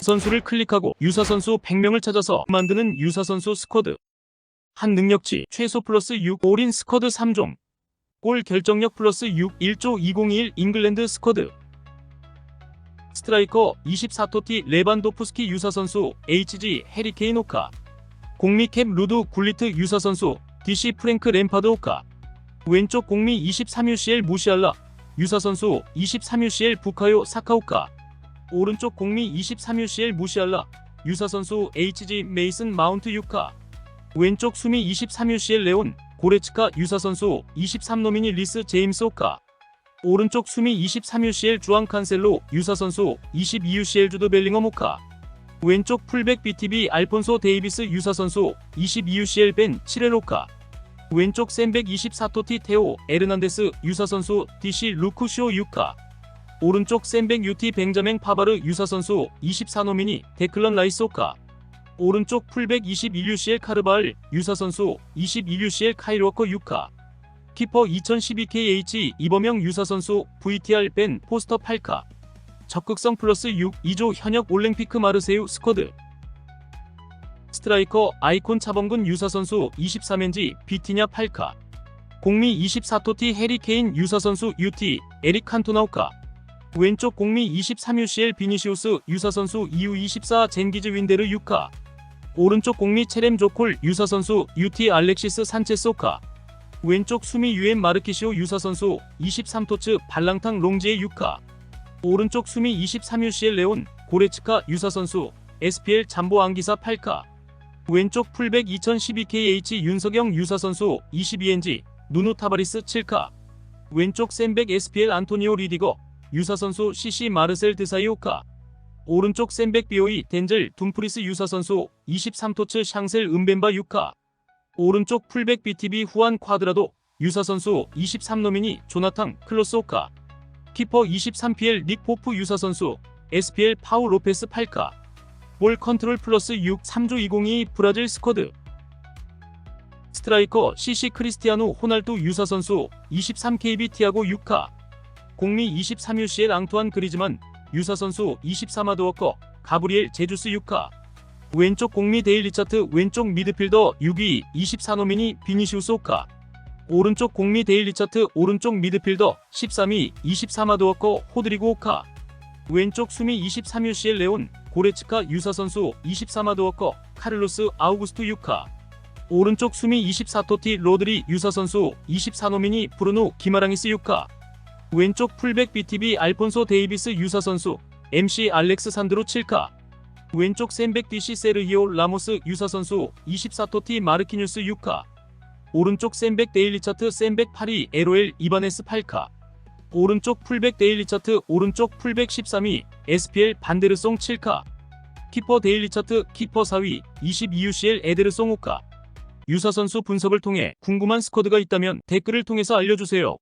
선수를 클릭하고 유사 선수 100명을 찾아서 만드는 유사 선수 스쿼드. 한 능력치 최소 플러스 6 올인 스쿼드 3종. 골 결정력 플러스 6 1조 2021 잉글랜드 스쿼드. 스트라이커 24토티 레반도프스키 유사 선수 HG 해리케인 오카. 공미 캡 루드 굴리트 유사 선수 DC 프랭크 램파드 오카. 왼쪽 공미 23UCL 무시알라 유사 선수 23UCL 부카요 사카오카. 오른쪽 공미 23UCL 무시알라 유사 선수 HG 메이슨 마운트 유카. 왼쪽 수미 23UCL 레온 고레츠카 유사 선수 23노미니 리스 제임스 오카. 오른쪽 수미 23UCL 주앙 칸셀로 유사 선수 22UCL 주드 벨링엄 오카. 왼쪽 풀백 BTB 알폰소 데이비스 유사 선수 22UCL 벤 치레로카. 왼쪽 센백 24토티 테오 에르난데스 유사 선수 DC 루쿠시오 유카. 오른쪽 센백 UT 뱅자맹 파바르 유사 선수 24노미니 데클런 라이소카. 오른쪽 풀백 21UCL 카르발 유사 선수 21UCL 카이로커 유카. 키퍼 2012KH 이범영 유사 선수 VTR 벤 포스터 8카. 적극성 플러스 6 2조 현역 올랭피크 마르세유 스쿼드. 스트라이커 아이콘 차범근 유사 선수 23엔지 비티냐 8카. 공미 24토티 해리케인 유사 선수 UT 에릭 칸토나우카. 왼쪽 공미 23UCL 비니시우스 유사 선수 EU24 젠기즈 윈데르 6카. 오른쪽 공미 체렘 조콜 유사 선수 UT 알렉시스 산체 소카. 왼쪽 수미 유엔 마르키시오 유사 선수 23토츠 발랑탕 롱지의 6카. 오른쪽 수미 23UCL 레온 고레츠카 유사 선수 SPL 잠보 안기사 8카. 왼쪽 풀백 2012KH 윤석영 유사 선수 22NG 누누 타바리스 7카. 왼쪽 센백 SPL 안토니오 리디거 유사 선수 CC 마르셀 드사이오카. 오른쪽 센백 BOE 덴젤 둠프리스 유사 선수 23토츠 샹셀 은벤바 6카. 오른쪽 풀백 BTB 후안 콰드라도 유사 선수 23노미니 조나탕 클로스오카. 키퍼 23PL 닉 포프 유사 선수 SPL 파우 로페스 8카. 볼 컨트롤 플러스 6 3조 2022 브라질 스쿼드. 스트라이커 CC 크리스티아노 호날두 유사 선수 23KB 티아고 6카. 공미 23UCL 앙투안 그리즈만 유사 선수 24마드 워커 가브리엘 제주스 6카. 왼쪽 공미 데일 리차트 왼쪽 미드필더 6위 24노미니 비니시우스 오카. 오른쪽 공미 데일 리차트 오른쪽 미드필더 13위 24마드 워커 호드리고 오카. 왼쪽 수미 23UCL 레온 고레츠카 유사 선수 24마드 워커 카를로스 아우구스투 유카. 오른쪽 수미 24토티 로드리 유사 선수 24노미니 브루노 기마랑이스 유카. 왼쪽 풀백 BTB 알폰소 데이비스 유사 선수 MC 알렉스 산드로 7카. 왼쪽 센백 DC 세르히오 라모스 유사 선수 24토티 마르키뉴스 6카. 오른쪽 센백 데일리 차트 센백 8위 LOL 이바네스 8카. 오른쪽 풀백 데일리 차트 오른쪽 풀백 13위 SPL 반데르송 7카. 키퍼 데일리 차트 키퍼 4위 22UCL 에데르송 5카. 유사 선수 분석을 통해 궁금한 스쿼드가 있다면 댓글을 통해서 알려주세요.